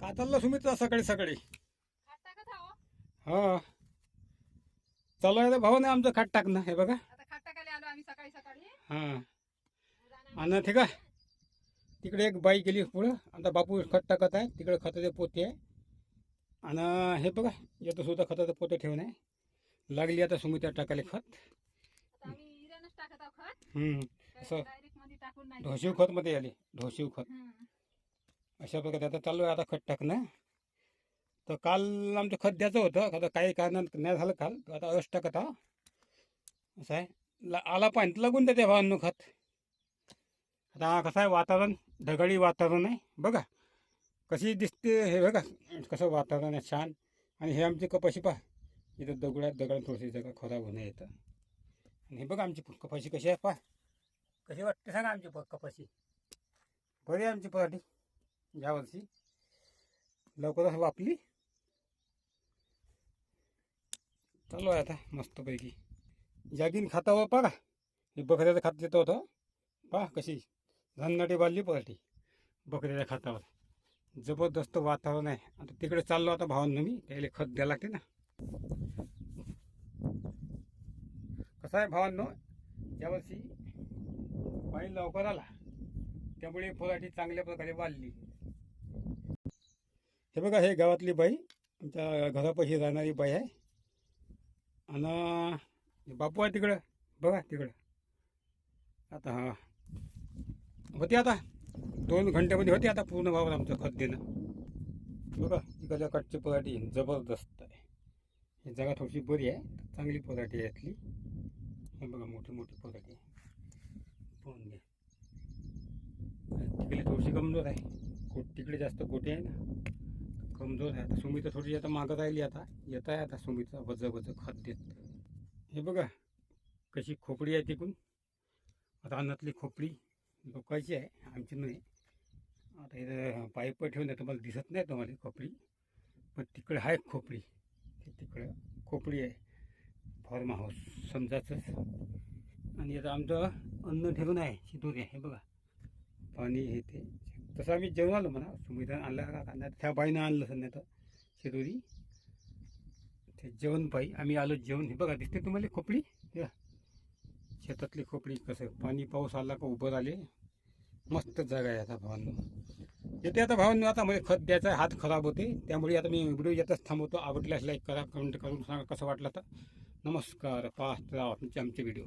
का चाललं सुमित्रा सकाळी सकाळी. खात आहो हा. चालू आहे भाऊ नाही आमचं खाट टाकणं हे बघा. आता खात टाकायला आलो आम्ही सकाळी सकाळी. हा. आणि ठीक आहे. तिकडे एक बाई गेली पुढं. आता बापू खत टाकत आहे. तिकडे खताचे पोते आहे. आणि हे बघा येतं सुद्धा खताचं पोते ठेवून आहे. लागली आता सुमित्रा टाकायला खत. आता आम्ही टाकत खत. हम्म. असं. डायरेक्टमध्ये टाकून नाही ढोशीव खतमध्ये आली. ढोशीव खत. हम्म. अशा प्रकारे आता चालू आहे आता खत टाकणं. तर काल आमचं खत द्यायचं होतं आता काही कारणात नाही झालं काल. आता अस टाकत आहो असं आहे. ला आला पाणी लागून देते भावांनो खत. आता कसं आहे वातावरण ढगाळी वातावरण आहे. बघा कशी दिसते हे बघा. कसं वातावरण आहे छान. आणि हे आमची कपाशी पहा. इथं दगडात दगडात थोडीशी जगा खराब होणं येतं. आणि हे बघा आमची कपाशी कशी आहे पहा. कशी वाटते सांगा आमची प- कपाशी. बरी आहे आमची पराठी यावर्षी लवकरच वापली चालू आहे आता मस्तपैकी. जागीन खातावर बघा हे बकऱ्याचं खात देतो होतं. पहा कशी झन्नाटी बांधली पराठी बकऱ्याच्या खातावर. जबरदस्त वातावरण आहे. आता तिकडे चाललो आता भावांना मी त्याला खत द्यायला लागते ना. कसं आहे भावांनो यावर्षी पाणी लवकर आला. त्यामुळे पराठी चांगल्या प्रकारे वाढली. हे बघा हे गावातली बाई आमच्या घरापाशी राहणारी बाई आहे. आणि बापू आहे तिकडं. बघा तिकडं. आता हा. होते आता. दोन घंट्यामध्ये होते आता पूर्ण वावर आमचं खत देणं बघा तिकडच्या कटची पराठी जबरदस्त आहे. ही जागा थोडीशी बरी आहे. चांगली पराठी आहे यातली. हे बघा मोठी मोठी पराठी पाहून घ्या. तिकडे थोडीशी कमजोर आहे. कोट तिकडे जास्त गोटे आहे ना. कमजोर आहे. आता सुमित थोडी आता मागं राहिली आता. येत आहे आता सुमित वज वज खत देत. हे बघा कशी खोपडी आहे तिकून. रानातली खोपडी लोकांची आहे आमची नाही. आता इथं पाईप ठेवून आहे तुम्हाला दिसत नाही तुम्हाला खोपडी. पण तिकडे आहे खोपडी. तिकडं खोपडी आहे. फार्म हाऊस समजायचंच आणि आता आमचं अन्न ठेवून आहे शिदोरी आहे हे बघा. पाणी हे ते. तसं आम्ही जेवण आलो म्हणा. मैदान आणलं का कांदा त्या बाईनं आणलं सध्या तर. शिदोरी ते जेवण पायी आम्ही आलो जेवण. हे बघा दिसते तुम्हाला खोपडी? शेतातली खोपडी कसं? पाणी पाऊस आला का उभं आले मस्त जागा आहे आता भावांनो. येते आता भावांनो आता मला खत द्यायचा हात खराब होते. त्यामुळे आता मी व्हिडिओ येतच थांबवतो. आवडल्यास लाईक करा कमेंट करून सांगा कसं वाटलं तर. नमस्कार. पाहत राहा तुमचे आमचे व्हिडिओ.